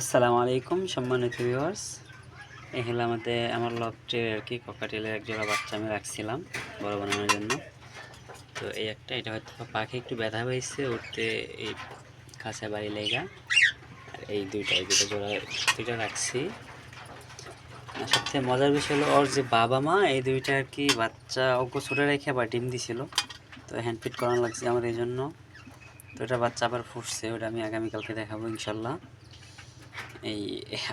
আসসালামু আলাইকুম সম্মানিত ভিউয়ার্স এই হলো আমাদের, আমার লকটে আর কি ককাটেলের এক জোড়া বাচ্চা আমি রাখছিলাম বড় বানানোর জন্য। তো এই একটা, এটা হয়তো পাখি একটু ব্যথা হয়েছে উঠতে এই খাঁচা বাড়ি লেগা। আর এই দুইটা এই দুটো জোড়া দুইটা রাখছি। আর সবথেকে মজার বিষয় হলো, ওর যে বাবা মা, এই দুইটা আর কি বাচ্চা অল্প ছোটো রেখে আবার ডিম দিছিল। তো হ্যান্ড ফিট করানো লাগছে আমার এই জন্য। তো এটা বাচ্চা আবার ফুটছে, ওটা আমি আগামীকালকে দেখাবো ইনশাল্লাহ। এই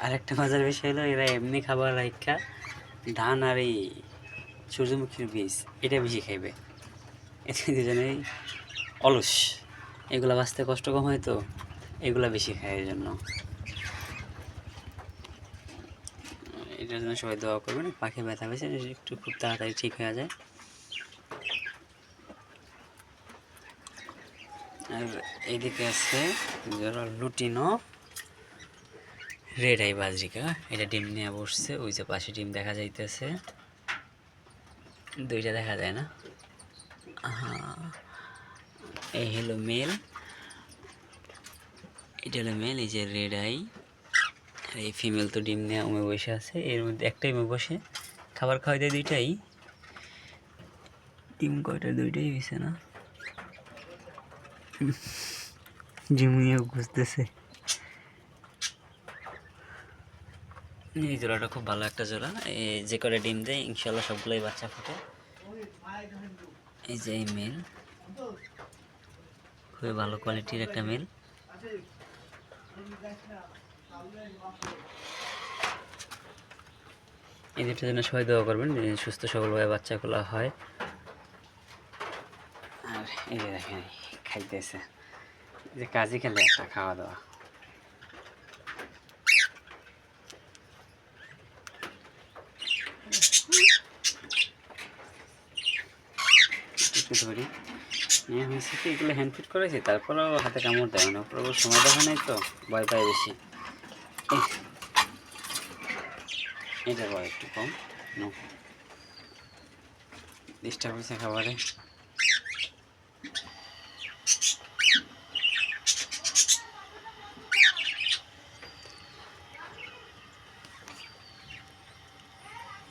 আরেকটা মজার বিষয় হলো, এরা এমনি খাবার রাখা ধান আর এই সূর্যমুখীর বীজ, এটা বেশি খাইবে। এতে দুজনেই অলস। এগুলো বাঁচতে কষ্ট কম হয় তো, এগুলো বেশি খায় এই জন্য। এটার জন্য সবাই দোয়া করবেন, পাখি ব্যথা পেয়েছে একটু খুব তাড়াতাড়ি ঠিক হয়ে যায়। আর এইদিকে আছে লুটিনো। রেড আই বাজরিকা এটা ডিম নিয়ে বসছে, ওই যে পাশে ডিম দেখা যাইতেছে। দুইটা দেখা যায় না? এই হলো মেল। এটা হলো মেল, এই যে রেড আই। আর এই ফিমেল তো ডিম নিয়ে উমে বসে আছে, এর মধ্যে একটাই উমে বসে। খাবার খাওয়াই দেয় দুইটাই। ডিম কয়টা? দুইটাই হয়েছে না? জিমিয়ে বুঝতেছে এই জোড়াটা খুব ভালো একটা জোড়া। যে করে ডিম দেয় ইনশাল্লাহ সবগুলোই বাচ্চা ফুটে। এই যে এই মেল। খুবই ভালো কোয়ালিটির একটা মেল। এই দুটার জন্য সবাই দোয়া করবেন সুস্থ সবলভাবে বাচ্চাগুলো হয়। আর এই যে দেখেন খাইতেছে। যে কাজই খেলে একটা খাওয়া দাওয়া। একটু ধরি নিয়ে হয়েছে কি এগুলো হ্যান্ড ফিট করেছি তারপরেও হাতে কামড় দেয় না ওপর সময় দেখা নাই তো, ভয় পায় বেশি। এটা ভয় একটু কম ডিস্টার্ব হয়েছে খাবারে।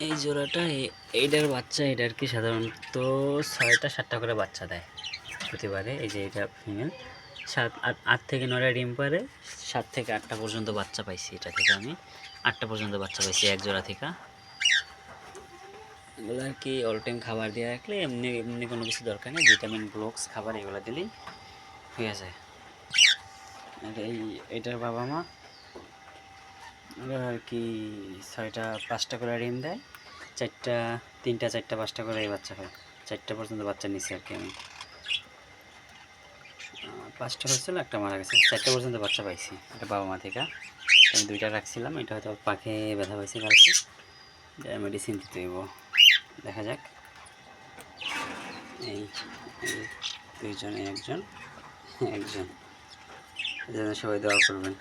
এই জোড়াটা এইটার বাচ্চা এটা আর কি সাধারণত ছয়টা, সাতটা করে বাচ্চা দেয় প্রতিবারে। এই যে এটা ফিমেল সাত, আট আট থেকে নয়টা ডিম পারে, সাত থেকে আটটা পর্যন্ত বাচ্চা পাইছি এটা থেকে আমি। আটটা পর্যন্ত বাচ্চা পাইছি এক জোড়া থেকে। এগুলো আর কি অল টাইম খাবার দিয়ে রাখলে এমনি এমনি কোনো কিছু দরকার নেই। ভিটামিন ব্লকস খাবার এগুলো দিলেই হয়ে যায়। এই, এটার বাবা মা ওরা আর কি ছয়টা, পাঁচটা করে ডিম দেয়। চারটা, তিনটা, চারটা, পাঁচটা করে এই বাচ্চা হয় চারটা পর্যন্ত বাচ্চা নিছি আর কি আমি। পাঁচটা হয়েছিল, একটা মারা গেছে। চারটা পর্যন্ত বাচ্চা পাইছি এটা বাবা মা থেকে। আমি দুইটা রাখছিলাম, এটা হয়তো পাখে ব্যথা হয়েছে কালকে। মেডিসিন দিতে হইব। দেখা যাক। এই দুইজনে একজন একজন। এজন্য সবাই দোয়া করবেন।